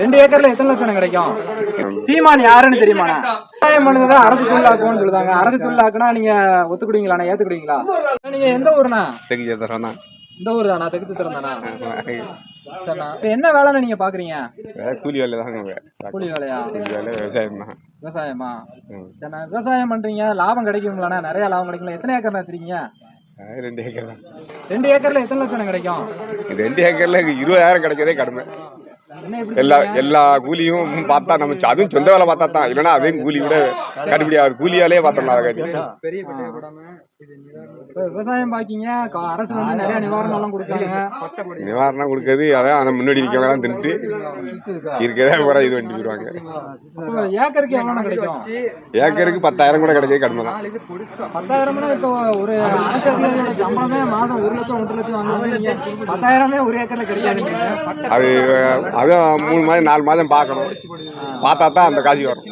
ரெண்டு ஏக்கர்ல எத்தனை லட்சம் கிடைக்கும்? சீமான் யாருன்னு தெரியுமாண்ணா விவசாயம் பண்ணுறதா அரசு தொழிலாக்கும்னு சொல்லுதாங்க. அரசு தொழிலாக்குனா நீங்க ஒத்துக்கிடுவீங்களாண்ணா ஏத்துக்கிடுவீங்களா? நீங்க எந்த ஊருண்ணா? செஞ்சு தரோம் தான் இந்த ஊர் தானா தெற்கு திட்டம் தானா? சரிண்ணா இப்ப என்ன வேலைன்னு நீங்க பாக்குறீங்க? கூலி வேலை தாங்க கூலி வேலையா? கூலி வேலை விவசாயம்? தான் விவசாயமா. சரிண்ணா விவசாயம் பண்றீங்க. லாபம் கிடைக்குங்களாண்ணா நிறைய லாபம் கிடைக்குங்களா? எத்தனை ஏக்கர் வச்சிருக்கீங்க? ரெண்டு ஏக்கர் ரெண்டு ஏக்கர்ல எத்தனை லட்சம் கிடைக்கும்? ரெண்டு ஏக்கர்ல இருபதாயிரம் கிடைக்கிறதே கடுமை. எல்லா எல்லா கூலியும் பார்த்தா நம்ம அதுவும் சொந்த வேலை பார்த்தா தான் இல்லைன்னா அதையும் கூலி விட கட்டுப்படி ஆகுது கூலி வேலையே பார்த்தோம்னா அதை விவசாயம் பாக்கீங்க அரசு வந்து நிறைய நிவாரணம் எல்லாம் கொடுக்காங்க நிவாரணம் கொடுக்கறது அதான் அந்த முன்னாடி இருக்கவங்க தான் தின்ட்டு இருக்கிறதே குறை இது பண்ணிட்டு போயிடுவாங்க. ஏக்கருக்கு எவ்வளவு கிடைக்கும்? ஏக்கருக்கு பத்தாயிரம் கூட கிடைக்கிறது கடுமை தான். பத்தாயிரம்னா இப்போ ஒரு அரசு சம்பளமே மாதம் ஒரு லட்சம் ஒன்றரை லட்சம் வாங்குவாங்க. நீங்க பத்தாயிரமே ஒரு ஏக்கர்ல கிடைக்காதீங்க அது அதுவும் மூணு மாதம் நாலு மாதம் பார்க்கணும். பார்த்தா தான் அந்த காசு வரும்.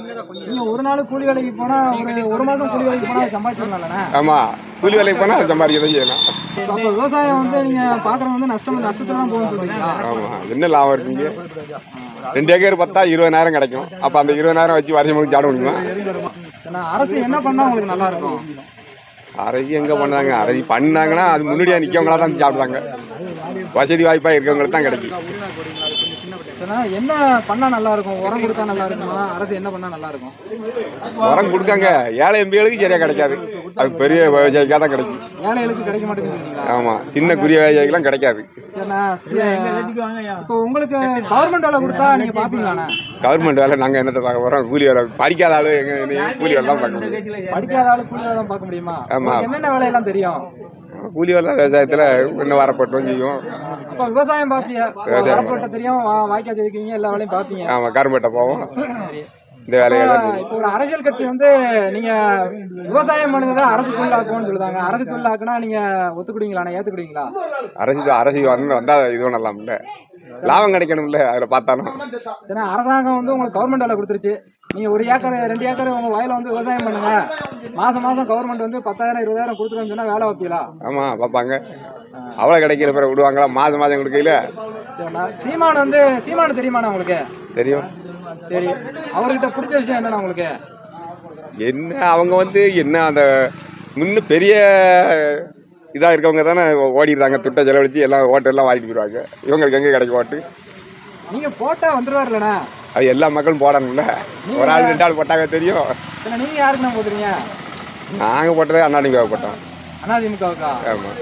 நீங்க ஒரு நாள் கூலி வேலைக்கு போனா ஒரு ஒரு மாதம் கூலி வேலைக்கு போனா சம்பாதிச்சிடலாம்லண்ணே. ஆமாம் கூலி வேலைக்கு போனால் அது சம்பாதிக்க செய்யலாம். அப்போ விவசாயம் வந்து நீங்க பாக்குறது வந்து நஷ்டம் நஷ்டத்துல தான் ஆமாம் என்ன லாபம் இருக்குங்க? ரெண்டு ஏக்கர் பார்த்தா இருபதாயிரம் கிடைக்கும். அப்போ அந்த இருபதாயிரம் வச்சு வருஷம் முழுக்க சாட முடியுமா? அரசு என்ன பண்ணா உங்களுக்கு நல்லா இருக்கும்? அரசு எங்கே பண்ணாங்க அரசு பண்ணாங்கன்னா அது முன்னாடியாக நிற்கவங்களா தான் சாப்பிடுவாங்க. வசதி வாய்ப்பாக இருக்கவங்களுக்கு தான் கிடைக்கும். ஏன்னா என்ன பண்ணா நல்லா இருக்கும் உரம் கொடுத்தா நல்லா இருக்குமா அரசு என்ன பண்ணா நல்லா இருக்கும் உரம் கொடுக்காங்க. ஏழை எம்பிகளுக்கு சரியாக கிடைக்காது. அது பெரிய விவசாயிக்காக தான் கிடைக்கும். ஏழைகளுக்கு கிடைக்க சின்ன குரிய விவசாயிக்கெல்லாம் கிடைக்காது. இப்போ உங்களுக்கு கவர்மெண்ட் வேலை கொடுத்தா நீங்க கவர்மெண்ட் வேலை நாங்கள் என்னத்தை பார்க்க போகிறோம் கூலி வேலை. படிக்காத ஆளு எங்கள் கூலி வேலை தான் பார்க்க முடியும். படிக்காத ஆளு கூலி வேலை தான் பார்க்க முடியுமா? ஆமா. உங்களுக்கு என்னென்ன வேலையெல்லாம் தெரியும்? கூலி வேலை விவசாயத்தில் இன்னும் வரப்பட்டோம் செய்யும் அப்ப விவசாயம் விவசாயம் வரப்பட்ட தெரியும் வா- வாய்க்கால் செதுக்குவீங்க எல்லா வேலையும் பாப்பீங்க ஆமாம் கரும்பட்டை போவோம். இந்த வேலையெல்லாம். இப்போ ஒரு அரசியல் கட்சி வந்து நீங்க விவசாயம் பண்ணுறதா அரசு தொழிலாக்கும்னு சொல்லுதாங்க. அரசு தொழிலாக்குனா நீங்க ஒத்துக்கிடுவீங்களா? ஏத்துக்கிடுவீங்களா? அரசு அரசு வந்தால் இது பண்ணலாம்ல. லாபம் கிடைக்கணும்ல அதில் பார்த்தாலும். ஏன்னா அரசாங்கம் வந்து உங்களுக்கு கவர்மெண்ட் வேலை கொடுத்துருச்சு. நீங்க ஒரு ஏக்கர் ரெண்டு ஏக்கர் உங்க வயல வந்து விவசாயம் பண்ணுங்க. மாசம் மாசம் கவர்மெண்ட் வந்து பத்தாயிரம் இருபதாயிரம் கொடுத்துருன்னு வேலை வைப்பீங்களா ஆமாம் பார்ப்பாங்க. அவ்வளோ கிடைக்கிற பிறகு விடுவாங்களா? மாதம் மாதம் கொடுக்கையில? சரிண்ணா சீமான் வந்து சீமான் தெரியுமாண்ணா உங்களுக்கு? தெரியும். சரி அவர்கிட்ட பிடிச்ச விஷயம் என்னண்ணா உங்களுக்கு? என்ன அவங்க வந்து என்ன அந்த முன்ன பெரிய இதாக இருக்கவங்க தானே ஓடிடுறாங்க. துட்டை செலவழிச்சு எல்லாம் ஓட்டெல்லாம் வாங்கிட்டு போயிடுவாங்க. இவங்களுக்கு எங்கே கிடைக்கும் ஓட்டு? நீங்க போட்டா வந்துருவாருல்லண்ணா. அது எல்லா மக்களும் போடணும்ல. ஒரு ஆள் ரெண்டு ஆள் போட்டாங்க தெரியும். சரி நீங்க யாருக்குண்ணா போட்டுறீங்க நாங்கள் போட்டதே அண்ணாடிங்க போட்டோம். அதிமுகவுக்கா ஆமாம்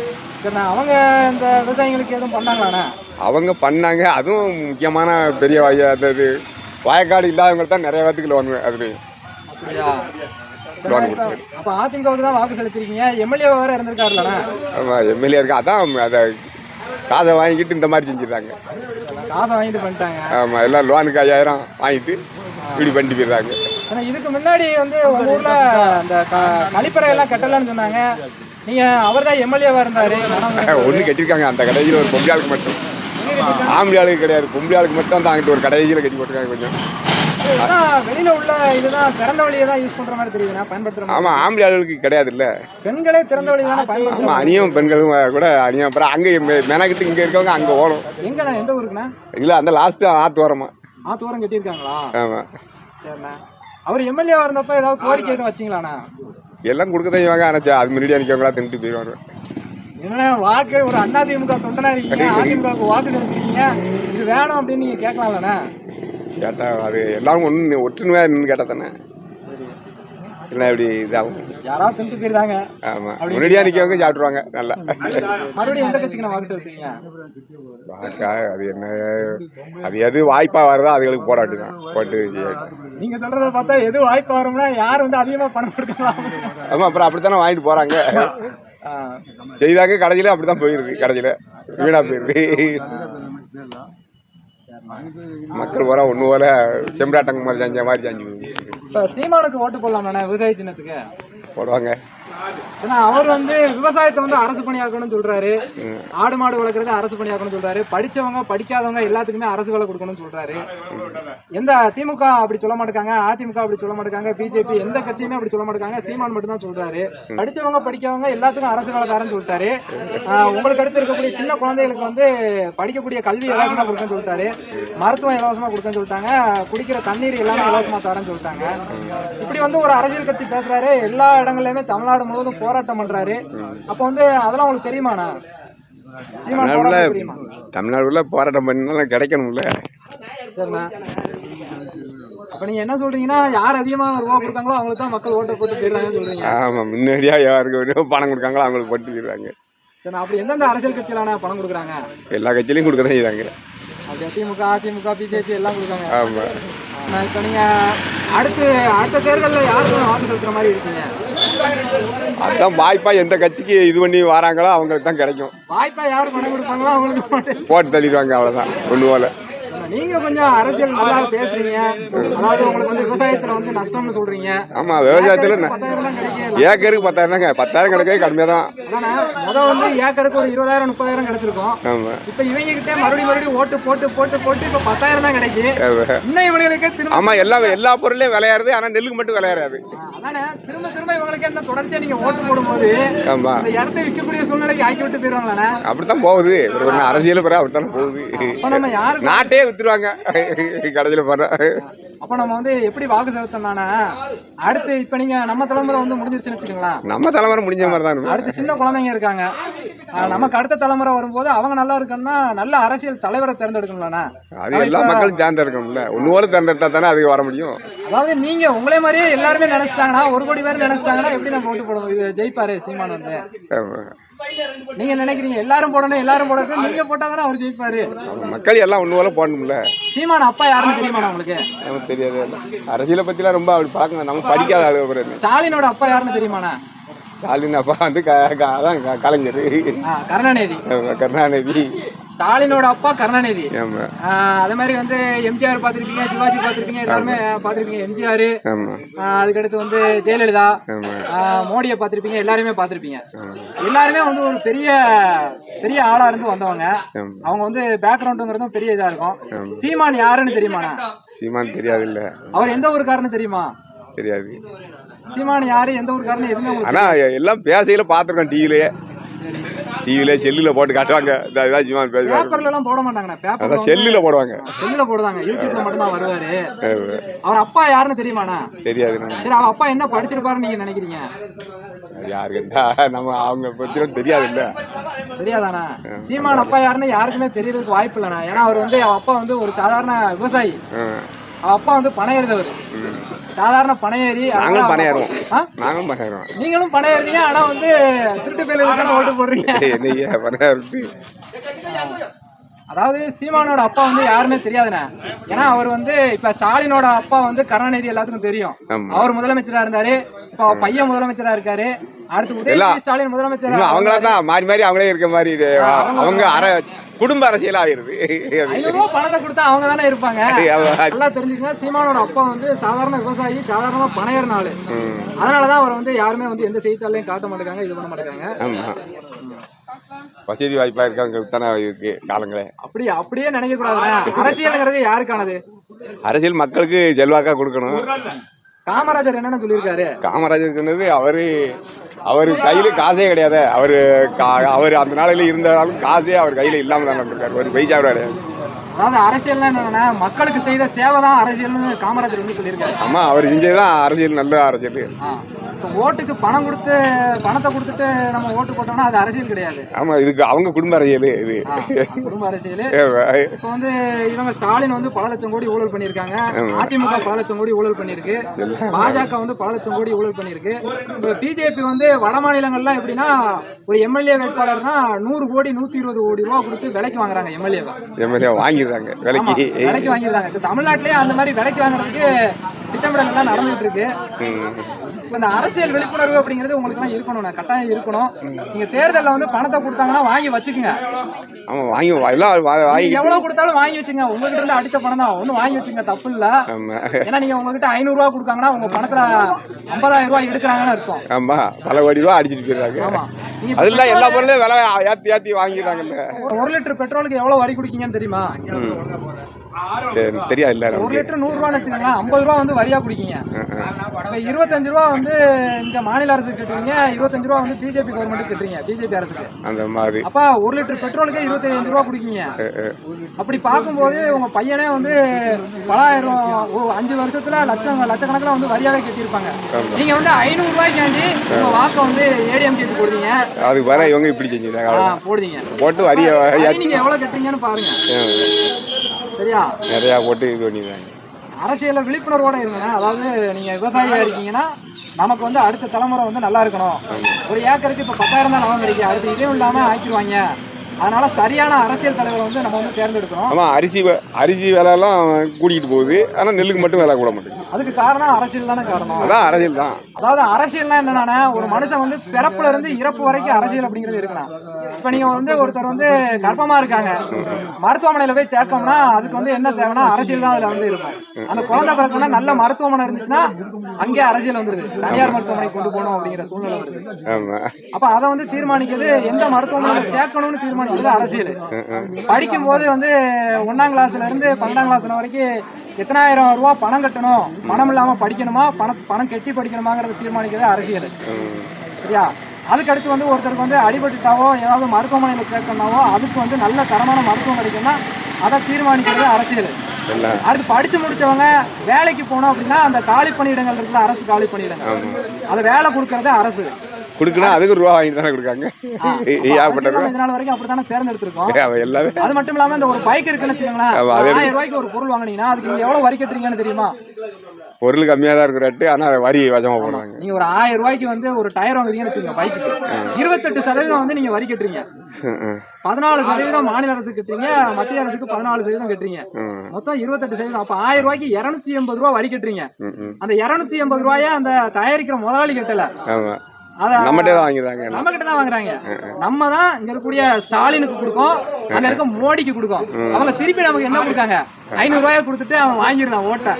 அவங்க இந்த விவசாயிகளுக்கு எதுவும் பண்ணாங்களாண்ணா? அவங்க பண்ணாங்க. அதுவும் முக்கியமான பெரிய வய அந்த இது வயக்காடு இல்லாதவங்க தான் நிறைய பேத்துக்கு லோன் அது அப்படியா? அப்ப அதிமுகவுக்கு தான் வாக்கு செலுத்திருக்கீங்க. எம்எல்ஏ வேற இருந்திருக்காருல்லண்ணா. ஆமாம் எம்எல்ஏ இருக்கு? அதான் அதை காசை வாங்கிட்டு இந்த மாதிரி செஞ்சிடுறாங்க காசை வாங்கிட்டு பண்ணிட்டாங்க. ஆமாம் எல்லாம் லோனுக்கு ஐயாயிரம் வாங்கிட்டு இப்படி பண்ணிட்டு போயிடுறாங்க. இதுக்கு முன்னாடி வந்து ஊர்ல அந்த க- கழிப்பறை எல்லாம் கட்டலன்னு சொன்னாங்க. நீங்க அவர் தான் எம்எல்ஏவா இருந்தாரு. ஒன்று கட்டியிருக்காங்க. அந்த கடையில் ஒரு பொம்பளை ஆளுக்கு மட்டும். ஆம்பளை ஆளுக்கு கிடையாது. பொம்பளை ஆளுக்கு மட்டும் தான் அங்கிட்டு ஒரு கடையில் கட்டி போட்டிருக்காங்க கொஞ்சம். வெளியில உள்ள இதுதான் திறந்த வழியை தான் யூஸ் பண்ற மாதிரி தெரியுதுண்ணா பயன்படுத்துற மாதிரி. ஆமாம் ஆம்பளை ஆளுகளுக்கு கிடையாது இல்லை பெண்களே திறந்த வழி தானே பயன்படுத்துறாங்க ஆமாம் அணியும் பெண்களும் கூட அணியும். அப்புறம் அங்கே மெனக்கிட்டு இங்கே இருக்கவங்க அங்கே ஓடும். எங்கண்ணா எந்த ஊருக்குண்ணா? இல்லை அந்த லாஸ்ட்டு ஆற்று ஓரமா கட்டியிருக்காங்களா? சரிண்ணா. அவர் எம்எல்ஏவா இருந்தப்ப ஏதாவது கோரிக்கை எதுவும் வச்சிங்களாண்ணா? எல்லாம் கொடுக்க தான் இவங்க ஆனால் அது முன்னாடி அடிக்கவங்களா தின்ட்டு போயிடுவாங்க என்ன வாக்கு ஒரு அண்ணா திமுக தொண்டனா இருக்கீங்க? அதிமுகவுக்கு வாக்கு செலுத்திருக்கீங்க இது வேணும் அப்படின்னு நீங்க கேட்கலாம்லண்ணா? கேட்டால் அது எல்லாரும் ஒன்று ஒற்றுமையாக நின்று கேட்டால் தானே? இல்லை இப்படி இதாகும் யாராவது திண்டு போயிருந்தாங்க ஆமாம் முன்னாடியாக நிற்கவங்க சாப்பிட்ருவாங்க நல்லா. மறுபடியும் எந்த கட்சிக்கு நான் வாக்கு செலுத்துறீங்க வாக்கா அது என்ன? அது எது வாய்ப்பாக வருதோ அதுகளுக்கு போட வேண்டியதான் போட்டு செய்ய நீங்க சொல்றத பார்த்தா எது வாய்ப்பு வரும்னா யார் வந்து அதிகமா பணம் கொடுக்கலாம் ஆமாம் அப்புறம் அப்படி தானே வாங்கிட்டு போகிறாங்க செய்தாங்க கடைசியில் அப்படி தான் போயிருக்கு கடைசியில் வீணாக போயிருக்கு. மக்கள் பூரா ஒன்று போல செம்பராட்டங்க மாதிரி செஞ்ச மாதிரி செஞ்சு சீமானுக்கு ஓட்டு போடலாம் விவசாய சின்னத்துக்கு. போடுவாங்க. ஏன்னா அவர் வந்து விவசாயத்தை வந்து அரசு பணியாக்கணும்னு சொல்றாரு. ஆடு மாடு வளர்க்கறத அரசு பணியாக்கணும்னு சொல்றாரு. படிச்சவங்க படிக்காதவங்க எல்லாத்துக்குமே அரசு வேலை கொடுக்கணும்னு சொல்றாரு. எந்த திமுக அப்படி சொல்ல மாட்டாங்க அதிமுக அப்படி சொல்ல மாட்டாங்க பிஜேபி எந்த கட்சியுமே அப்படி சொல்ல மாட்டாங்க சீமான் மட்டும் தான் சொல்றாரு. படிச்சவங்க படிக்காதவங்க எல்லாத்துக்கும் அரசு வேலை தரேன்னு சொல்லிட்டாரு உங்களுக்கு அடுத்து இருக்கக்கூடிய சின்ன குழந்தைகளுக்கு வந்து படிக்கக்கூடிய கல்வி இலவசமா கொடுக்கன்னு சொல்லிட்டாரு. மருத்துவம் இலவசமா கொடுக்கன்னு சொல்லிட்டாங்க. குடிக்கிற தண்ணீர் எல்லாமே இலவசமா தரேன்னு சொல்லிட்டாங்க. இப்படி வந்து ஒரு அரசியல் கட்சி பேசுறாரு. எல்லா இடங்கள்லயுமே தமிழ்நாடு முழுவதும் போராட்டம் பண்றாரு. அப்ப வந்து அதெல்லாம் உங்களுக்கு தெரியுமாண்ணா? தமிழ்நாடுல தமிழ்நாடுல போராட்டம் பண்ணாலும் கிடைக்கணும்ல. சரிண்ணா. அப்ப நீங்க என்ன சொல்றீங்கன்னா யார் அதிகமா ரூபா கொடுத்தாங்களோ அவங்களுக்கு தான் மக்கள் ஓட்டை போட்டு போயிடுறாங்கன்னு சொல்றீங்க. ஆமாம் முன்னாடியா யாருக்கு பணம் கொடுக்காங்களோ அவங்களுக்கு போட்டு போயிடுறாங்க. சரி அப்படி எந்தெந்த அரசியல் கட்சியிலான பணம் கொடுக்குறாங்க? எல்லா கட்சியிலையும் கொடுக்க தான் செய்கிறாங்க அப்படி திமுக அதிமுக பிஜேபி எல்லாம் கொடுக்காங்க. ஆமாம் இப்ப நீங்க அடுத்து அடுத்த தேர்தலில் யாருக்கு வாக்கு செலுத்துற மாதிரி இருக்கீங்க? அதான் வாய்ப்பா எந்த கட்சிக்கு இது பண்ணி வராங்களோ அவங்களுக்கு தான் கிடைக்கும். வாய்ப்பா யார் பணம் கொடுப்பாங்களோ அவங்களுக்கு போட்டு தள்ளிடுவாங்க அவ்வளோதான் ஒன்று போல நீங்க கொஞ்சம் அரசியல் நல்லா பேசுறீங்க. அதாவது உங்களுக்கு வந்து விவசாயத்துல வந்து நஷ்டம்னு சொல்றீங்க. ஆமாம் விவசாயத்தில் ஏக்கருக்கு பத்தாயிரம் தாங்க. பத்தாயிரம் கிடைக்கவே கம்மியாக தான் முத வந்து ஏக்கருக்கு ஒரு இருபதாயிரம் முப்பதாயிரம் கிடைச்சிருக்கும். ஆமாம் இப்ப இவங்க கிட்ட மறுபடியும் மறுபடியும் ஓட்டு போட்டு போட்டு போட்டு இப்ப பத்தாயிரம் தான் கிடைக்கும் இன்னும் இவங்களுக்கு திரும்ப ஆமாம் எல்லா எல்லா பொருளையும் விளையாடுது. ஆனால் நெல்லுக்கு மட்டும் விளையாடாது. திரும்ப திரும்ப இவங்களுக்கு என்ன தொடர்ச்சியா நீங்க ஓட்டு போடும்போது அந்த இடத்த விற்கக்கூடிய சூழ்நிலைக்கு ஆக்கி விட்டு போயிருவாங்களாண்ணே அப்படித்தான் போகுது. அரசியல் பிறகு அப்படித்தான் போகுது. நாட்டே வித்துருவாங்க கடைசியில் போகிற அப்ப நம்ம வந்து எப்படி வாக்கு செலுத்தணும்னா அடுத்து இப்ப நீங்க நம்ம தலைமுறை வந்து முடிஞ்சிருச்சுன்னு வச்சுக்கோங்களேன். நம்ம தலைமுறை முடிஞ்ச மாதிரி தான் இருக்கும். அடுத்து சின்ன குழந்தைங்க இருக்காங்க. நமக்கு அடுத்த தலைமுறை வரும்போது அவங்க நல்லா இருக்கணும்னா நல்ல அரசியல் தலைவரை தேர்ந்தெடுக்கணும்லண்ணா. அது எல்லா மக்களும் ஒன்று போல தேர்ந்தெடுத்தா தானே அதுக்கு வர முடியும். அதாவது நீங்க உங்களே மாதிரியே எல்லாருமே நினைச்சிட்டாங்கன்னா ஒரு கோடி பேர் நினைச்சிட்டாங்கன்னா எப்படி நம்ம ஓட்டு போடுவோம்? இது ஜெயிப்பாரு சீமான் வந்து. நீங்க நினைக்கிறீங்க எல்லாரும் போடணும் எல்லாரும் போடணும். நீங்க போட்டா தானே அவர் ஜெயிப்பாரு? மக்கள் எல்லாம் ஒன்று போல போடணும்ல. சீமான் அப்பா யாருன்னு தெரியுமா உங்களுக்கு? நமக்கு தெரியாது. அரசியலை பற்றிலாம் ரொம்ப அப்படி பார்க்கணும் நம்ம படிக்காத ஆளு ஸ்டாலினோட அப்பா யாருன்னு தெரியுமாண்ணா ஸ்டாலின் அப்பா வந்து அதான் கலைஞர். கருணாநிதி. கருணாநிதி. ஸ்டாலினோட அப்பா கருணாநிதி. அதே மாதிரி வந்து எம்ஜிஆர் பார்த்திருப்பீங்க சிவாஜி பார்த்திருப்பீங்க எல்லாருமே பார்த்திருப்பீங்க எம்ஜிஆர். அதுக்கடுத்து வந்து ஜெயலலிதா. மோடியை பார்த்திருப்பீங்க எல்லாருமே பார்த்திருப்பீங்க. எல்லாருமே வந்து ஒரு பெரிய பெரிய ஆளா இருந்து வந்தவங்க. அவங்க வந்து பேக்ரவுண்டுங்கிறதும் பெரிய இதா இருக்கும். சீமான் யாருன்னு தெரியுமாண்ணா சீமான் தெரியாது இல்லை அவர் எந்த ஊருக்காரன்னு தெரியுமா? தெரியாது. சீமான் யாரு எந்த ஊருக்காரன்னு எதுவுமே ஆனால் எல்லாம் பேசையில் பார்த்துருக்கோம் டிவிலேயே டிவியில் செல்லில் போட்டு காட்டுவாங்க. இந்த இதான் சீமான் பேசுவாங்க பேப்பர்ல எல்லாம் போட மாட்டாங்கண்ணா. அதான் செல்லில் போடுவாங்க. செல்லுல போடுவாங்க யூடியூப்ல மட்டும் தான் வருவாரு. அவர் அப்பா யாருன்னு தெரியுமாண்ணா? தெரியாது. நம்ம சரி அவர் அப்பா என்ன படிச்சிருப்பாருன்னு நீங்க நினைக்கிறீங்க? யாரு கேட்டா நம்ம அவங்க பற்றி தெரியாது இல்லை தெரியாதாண்ணா சீமான் அப்பா யாருன்னு யாருக்குமே தெரியறதுக்கு வாய்ப்பு இல்லைண்ணா ஏன்னா அவர் வந்து அப்பா வந்து ஒரு சாதாரண விவசாயி. அப்பா வந்து பணம் ஏறுதவர். சாதாரண பணம் ஏறி நாங்களும் பணம் ஏறுவோம்? நாங்களும் பணம் ஏறுவோம். நீங்களும் பணம் ஆனா வந்து திருட்டு பேருக்கு ஓட்டு போடுறீங்க. பணம் அதாவது சீமானோட அப்பா வந்து யாருமே தெரியாதுண்ணே. ஏன்னா அவர் வந்து இப்ப ஸ்டாலினோட அப்பா வந்து கருணாநிதி எல்லாத்துக்கும் தெரியும். அவர் முதலமைச்சரா இருந்தாரு. இப்ப பையன் முதலமைச்சரா இருக்காரு. அடுத்து உதயநிதி ஸ்டாலின் முதலமைச்சரா அவங்களா தான் மாறி மாறி அவங்களே இருக்க மாதிரி அவங்க அர குடும்ப அரசியல் ரூபாய் பணத்தை கொடுத்தா அவங்க தானே இருப்பாங்க. நல்லா தெரிஞ்சுக்கங்க. சீமானோட அப்பா வந்து சாதாரண விவசாயி சாதாரணமா பணையர் நாள். அதனாலதான் அவர் வந்து யாருமே வந்து எந்த செய்தித்தாளையும் காட்ட மாட்டேங்காங்க இது பண்ண மாட்டேங்காங்க ஆமா. வசதி வாய்ப்பா இருக்காங்க தானே இருக்கு காலங்களே. அப்படி அப்படியே நினைக்க கூடாதுண்ணே அரசியல்ங்கிறது யாருக்கானது? அரசியல் மக்களுக்கு செல்வாக்கா கொடுக்கணும். காமராஜர் என்னன்னு சொல்லியிருக்காரு? காமராஜர் சொன்னது அவரு அவர் கையில காசே கிடையாது. அவரு கா- அவர் அந்த நாளையில இருந்தாலும் காசே அவர் கையில இல்லாமல் தான் இருக்காரு ஒரு பைசா கிடையாது அதாவது அரசியல்னா என்னன்னா மக்களுக்கு செய்த சேவை தான் அரசியல்னு காமராஜர் வந்து சொல்லியிருக்காரு. ஆமா அவர் செஞ்சதுதான் அரசியல் நல்ல அரசியல். ஓட்டுக்கு பணம் கொடுத்து பணத்தை கொடுத்துட்டு நம்ம ஓட்டு போட்டோம்னா அது அரசியல் கிடையாது. ஆமா இதுக்கு அவங்க குடும்ப அரசியல் இது. குடும்ப அரசியல். இப்ப வந்து இவங்க ஸ்டாலின் வந்து பல லட்சம் கோடி ஊழல் பண்ணிருக்காங்க அதிமுக பல லட்சம் கோடி ஊழல் பண்ணிருக்கு பாஜக வந்து பல லட்சம் கோடி ஊழல் பண்ணிருக்கு இப்ப பிஜேபி வந்து வட மாநிலங்கள்லாம் எப்படின்னா ஒரு எம்எல்ஏ வேட்பாளர்னா நூறு கோடி நூத்தி இருபது கோடி ரூபா கொடுத்து விலைக்கு வாங்குறாங்க எம்எல்ஏவை. எம்எல்ஏ வாங்கிடுறாங்க. விலைக்கு. விலைக்கு வாங்கிடுறாங்க. தமிழ்நாட்டிலேயே அந்த மாதிரி விலைக்கு வாங்குறதுக்கு திட்டமிடலாம் நடந்துட்டு இருக்கு இந்த அரசியல் விழிப்புணர்வு அப்படிங்கிறது உங்களுக்கு எல்லாம் இருக்கணும் கட்டாயம் இருக்கணும். நீங்க தேர்தல்ல வந்து பணத்தை கொடுத்தாங்கன்னா வாங்கி வச்சுக்கோங்க. ஆமாம் வாங்கி எல்லாம் வாங்கி எவ்வளவு கொடுத்தாலும் வாங்கி வச்சுங்க உங்ககிட்ட இருந்து அடிச்ச பணம் தான். ஒண்ணு வாங்கி வச்சுங்க தப்பு இல்ல. ஏன்னா நீங்க உங்ககிட்ட ஐநூறு ரூபா கொடுக்காங்கன்னா உங்க பணத்துல ஐம்பதாயிரம் ரூபாய் எடுக்கிறாங்கன்னு அர்த்தம். ஆமாம் பல கோடி ரூபா அடிச்சிட்டு போயிடுறாங்க. ஆமா. நீங்க அதில் எல்லா பொருளையும் விலை ஏற்றி ஏற்றி வாங்கிடுறாங்கல்ல. ஒரு- லிட்டர் பெட்ரோலுக்கு எவ்வளவு வரி குடிக்கீங்கன்னு தெரியுமா? தெரியாது இல்லை ஒரு லிட்டர் நூறு ரூபான்னு வச்சுக்கோங்களேன். ஐம்பது ரூபா வந்து வரியா குடிக்கீங்க. இப்ப இருபத்தஞ்சு ரூபா வந்து இங்க மாநில அரசு கட்டுறீங்க இருபத்தஞ்சு ரூபா வந்து பிஜேபி கவர்மெண்ட் கட்டுறீங்க பிஜேபி அரசுக்கு. அந்த மாதிரி. அப்ப ஒரு லிட்டர் பெட்ரோலுக்கே இருபத்தஞ்சு ரூபா அஹ். அப்படி பார்க்கும்போது உங்க பையனே வந்து பலாயிரம் ஒரு அஞ்சு வருஷத்துல லட்சம் லட்சக்கணக்கில் வந்து வரியாவே கட்டியிருப்பாங்க நீங்க வந்து ஐநூறு ரூபாய்க்காண்டி உங்க வாக்கை வந்து ஏடிஎம் கேட்டு போடுறீங்க. அதுக்கு வர இவங்க இப்படி செஞ்சுட்டாங்க. போடுறீங்க. போட்டு வரிய வரி நீங்க எவ்வளவு கட்டுறீங்கன்னு பாருங்க. சரியா? நிறையா போட்டு இது பண்ணிடுறாங்க அரசியல்ல விழிப்புணர்வோட இருங்க. அதாவது நீங்க விவசாயியா இருக்கீங்கன்னா நமக்கு வந்து அடுத்த தலைமுறை வந்து நல்லா இருக்கணும். ஒரு ஏக்கருக்கு இப்ப பத்தாயிரம் தான் லாபம் கிடைக்கும் அடுத்து இதுவும் இல்லாம ஆக்கிடுவாங்க. அதனால சரியான அரசியல் தலைவரை வந்து நம்ம வந்து தேர்ந்தெடுக்கணும் ஆமாம் அரிசி அரிசி விலையெல்லாம் கூட்டிகிட்டு போகுது. ஆனால் நெல்லுக்கு மட்டும் விலை கூட மாட்டேங்குது. அதுக்கு காரணம் அரசியல் தானே காரணம். அதான் அரசியல் தான். அதாவது அரசியல்னா என்னன்னா ஒரு மனுஷன் வந்து பிறப்புல இருந்து இறப்பு வரைக்கும் அரசியல் அப்படிங்கிறது இருக்கலாம் இப்ப நீங்க வந்து ஒருத்தர் வந்து கர்ப்பமா இருக்காங்க. மருத்துவமனையில போய் சேர்க்கோம்னா அதுக்கு வந்து என்ன தேவைன்னா அரசியல் தான் அதுல வந்து இருக்கும். அந்த குழந்தை பிறக்கணும்னா நல்ல மருத்துவமனை இருந்துச்சுன்னா அங்கே அரசியல் வந்துருது. தனியார் மருத்துவமனை கொண்டு போகணும் அப்படிங்கிற சூழ்நிலை வருது. அப்ப அதை வந்து தீர்மானிக்கிறது எந்த மருத்துவமனையில சேர்க்கணும்னு தீர்மானிக்கிறது அரசியல். படிக்கும் போது வந்து ஒன்னாம் கிளாஸ்ல இருந்து பன்னெண்டாம் கிளாஸ் வரைக்கும் எத்தனாயிரம் ரூபாய் பணம் கட்டணும் பணம் இல்லாம படிக்கணுமா பணம் பணம் கட்டி படிக்கணுமாங்கிறத தீர்மானிக்கிறது அரசியல். சரியா? அதுக்கு அடுத்து வந்து ஒருத்தருக்கு வந்து அடிபட்டுட்டாவோ ஏதாவது மருத்துவமனையில் சேர்க்கணும்னாவோ அதுக்கு வந்து நல்ல தரமான மருத்துவம் கிடைக்கும்னா அதை தீர்மானிக்கிறது அரசியல். அடுத்து படிச்சு முடிச்சவங்க வேலைக்கு போனோம் அப்படின்னா அந்த காலி பணியிடங்கள் இருக்குல்ல அரசு காலி பணியிடங்கள் அதை வேலை கொடுக்கறது அரசு. கொடுக்கணும் அதுக்கு ரூபா வாங்கி தானே கொடுக்காங்க. ஏகப்பட்ட இந்த நாள் வரைக்கும் அப்படித்தானே தேர்ந்தெடுத்திருக்கோம். அவன் எல்லாமே அது மட்டும் இல்லாம இந்த ஒரு பைக் இருக்குன்னு வச்சுக்கோங்களேன் ஆயிரம் ரூபாய்க்கு ஒரு பொருள் வாங்குனீங்கன்னா அதுக்கு நீங்க எவ்வளவு வரி கட்டுறீங்கன்னு தெரியுமா? பொருள் கம்மியாக தான் இருக்கிறாட்டு ஆனால் வரி வஜமாக போடுறாங்க நீங்க ஒரு ஆயிரம் ரூபாய்க்கு வந்து ஒரு டயர் வாங்குறீங்கன்னு வச்சுக்கோங்க பைக்கு இருபத்தெட்டு சதவீதம் வந்து நீங்க வரி கட்டுறீங்க. பதினாலு சதவீதம் மாநில அரசு கட்டுறீங்க மத்திய அரசுக்கு பதினாலு சதவீதம் கட்டுறீங்க. மொத்தம் இருபத்தெட்டு சதவீதம். அப்ப ஆயிரம் ரூபாய்க்கு இருநூத்தி எண்பது ரூபா வரி கட்டுறீங்க. அந்த இருநூத்தி எண்பது ரூபாய அந்த தயாரிக்கிற முதலாளி கட்டல. நம்மகிட்டே தான் வாங்கிடுறாங்க எல்லாம். நம்ம கிட்ட தான் வாங்குறாங்க. நம்ம தான் இங்க இருக்கக்கூடிய ஸ்டாலினுக்கு கொடுக்கோம் அங்க இருக்க மோடிக்கு கொடுக்கோம். அவங்க திருப்பி நமக்கு என்ன கொடுக்காங்க ஐநூறு ரூபாய கொடுத்துட்டு அவன் வாங்கிடுறான் ஓட்டை.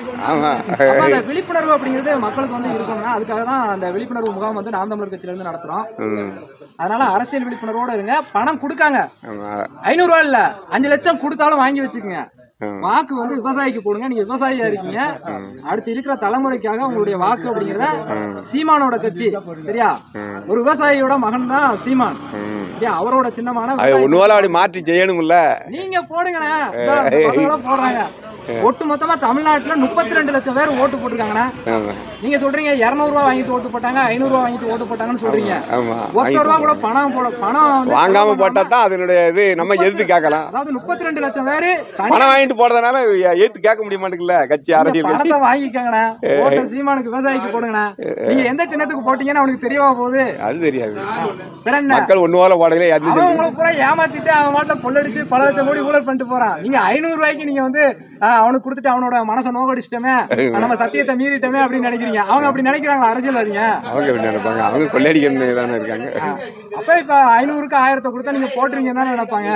அந்த விழிப்புணர்வு அப்படிங்கிறது மக்களுக்கு வந்து இருக்கணும்னா அதுக்காக தான் அந்த விழிப்புணர்வு முகாம் வந்து நாம் தமிழர் கட்சியில இருந்து நடத்துறோம். அதனால அரசியல் விழிப்புணர்வோட இருங்க. பணம் கொடுக்காங்க. ஐநூறு ரூபாய் இல்ல. அஞ்சு லட்சம் கொடுத்தாலும் வாங்கி வச்சுக்கோங்க. வாக்கு வந்து விவசாயிக்கு போடுங்க. நீங்க விவசாயியா இருக்கீங்க. அடுத்து இருக்கிற தலைமுறைக்காக உங்களுடைய வாக்கு அப்படிங்கறத சீமானோட கட்சி சரியா? ஒரு விவசாயியோட மகன் தான் சீமான். அவரோட சின்னமான அப்படி மாற்றி செய்யணும்ல? நீங்க பசங்களாம் போடுறாங்க. ஒட்டு மொத்தமா தமிழ்நாட்டுல முப்பத்தி ரெண்டு லட்சம் பேர் ஓட்டு போட்டிருக்காங்கண்ணே. நீங்க சொல்றீங்க 200 ரூபாய் வாங்கிட்டு ஓட்டு போட்டாங்க ஐநூறு ரூபாய் வாங்கிட்டு ஓட்டு போட்டாங்கன்னு சொல்றீங்க. ரூபா கூட பணம் போட பணம் வாங்காம போட்டா தான் அதனுடைய இது நம்ம எதிர்த்து கேட்கலாம். அதாவது முப்பத்தி ரெண்டு லட்சம் பேரு பணம் வாங்கிட்டு போறதுனால எதிர்த்து கேட்க முடிய மாட்டேங்குல்ல கட்சி அரசியல். பணத்தை வாங்கிக்கங்கண்ணே. ஓட்ட சீமானுக்கு விவசாயிக்கு போடுங்கண்ணே. நீங்க எந்த சின்னத்துக்கு போட்டீங்கன்னு அவனுக்கு தெரியவா போகுது. அது தெரியாது. மக்கள் ஒண்ணு போல போடல உங்களை பூரா ஏமாத்திட்டு அவன் மாட்டில் கொள்ளடிச்சு பல லட்சம் கோடி ஊழல் பண்ணிட்டு போறான். நீங்க ஐநூறு ரூபாய்க்கு நீங்க வந்து அவனுக்கு கொடுத்துட்டு அவனோட மனசை நோக்கடிச்சிட்டோமே நம்ம சத்தியத்தை மீறிட்டோமே அப்படின்னு நினைக்கிறீங்க. அவங்க அப்படி நினைக்கிறாங்க அரசியல்வாதிங்க? அவங்க எப்படி நினைப்பாங்க. அவங்க கொள்ளையடிக்கணும் தானே இருக்காங்க. அப்ப இப்ப ஐநூறுக்கு ஆயிரத்தை கொடுத்தா நீங்க போட்டுருவீங்கன்னு தானே நினைப்பாங்க.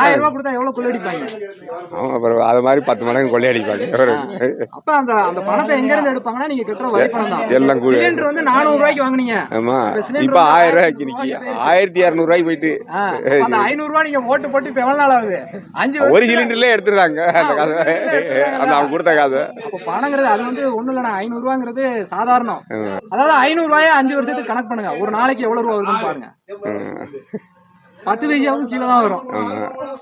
ஆயிரம் ரூபாய் கொடுத்தா எவ்வளவு கொள்ளடிப்பாங்க அவங்க அப்புறம் அது மாதிரி பத்து மடங்கு கொள்ளையடிப்பாங்க. அப்ப அந்த அந்த பணத்தை எங்க இருந்து எடுப்பாங்கன்னா நீங்க கட்டுற வரி பணம் தான். எல்லாம் கூட சிலிண்டர் வந்து நானூறு ரூபாய்க்கு வாங்குனீங்க. ஆமா. இப்ப ஆயிரம் ரூபாய்க்கு நிக்கி ஆயிரத்தி இரநூறுவாய்க்கு போயிட்டு. ஆ, அப்ப அந்த ஐநூறு ரூபாய் நீங்க ஓட்டு போட்டு இப்ப எவ்வளவு நாள் ஆகுது? அஞ்சு ஒரு சிலிண்டர்ல எடுத்துருந்தாங்க அந்த காசை. அந்த அவங்க கொடுத்த காசை. அப்ப பணங்கிறது அது வந்து ஒண்ணு இல்லைண்ணா. ஐநூறு ரூபாங்கிறது சாதாரணம். ஆமா. அதாவது ஐநூறு ரூபாய அஞ்சு வருஷத்துக்கு கணக்கு பண்ணுங்க. ஒரு நாளைக்கு எவ்வளவு ரூபா வருதுன்னு பாருங்க. பத்து பைசாவும் கீழே தான் வரும்.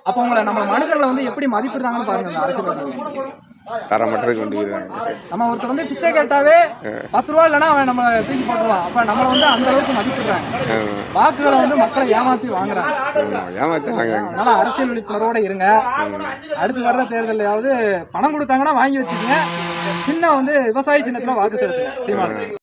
அப்ப உங்களை நம்ம மனுஷங்களை வந்து எப்படி மதிப்பிடுறாங்கன்னு பாருங்க இந்த கொண்டு போயிருக்காங்க நம்ம ஒருத்தர் வந்து பிச்சை கேட்டாவே பத்து ரூபா இல்லைன்னா அவன் நம்ம தூக்கி போட்டுருவான் அப்ப நம்மளை வந்து அந்த அளவுக்கு மதிப்பிடுறாங்க. வாக்குகளை வந்து மக்களை ஏமாத்தி வாங்குறாங்க. அதனால அரசியல் விழிப்புணர்வோட இருங்க. அடுத்து வர்ற தேர்தலையாவது பணம் கொடுத்தாங்கன்னா வாங்கி வச்சுக்கங்க. சின்ன வந்து விவசாய சின்னத்துல வாக்கு செலுத்துங்க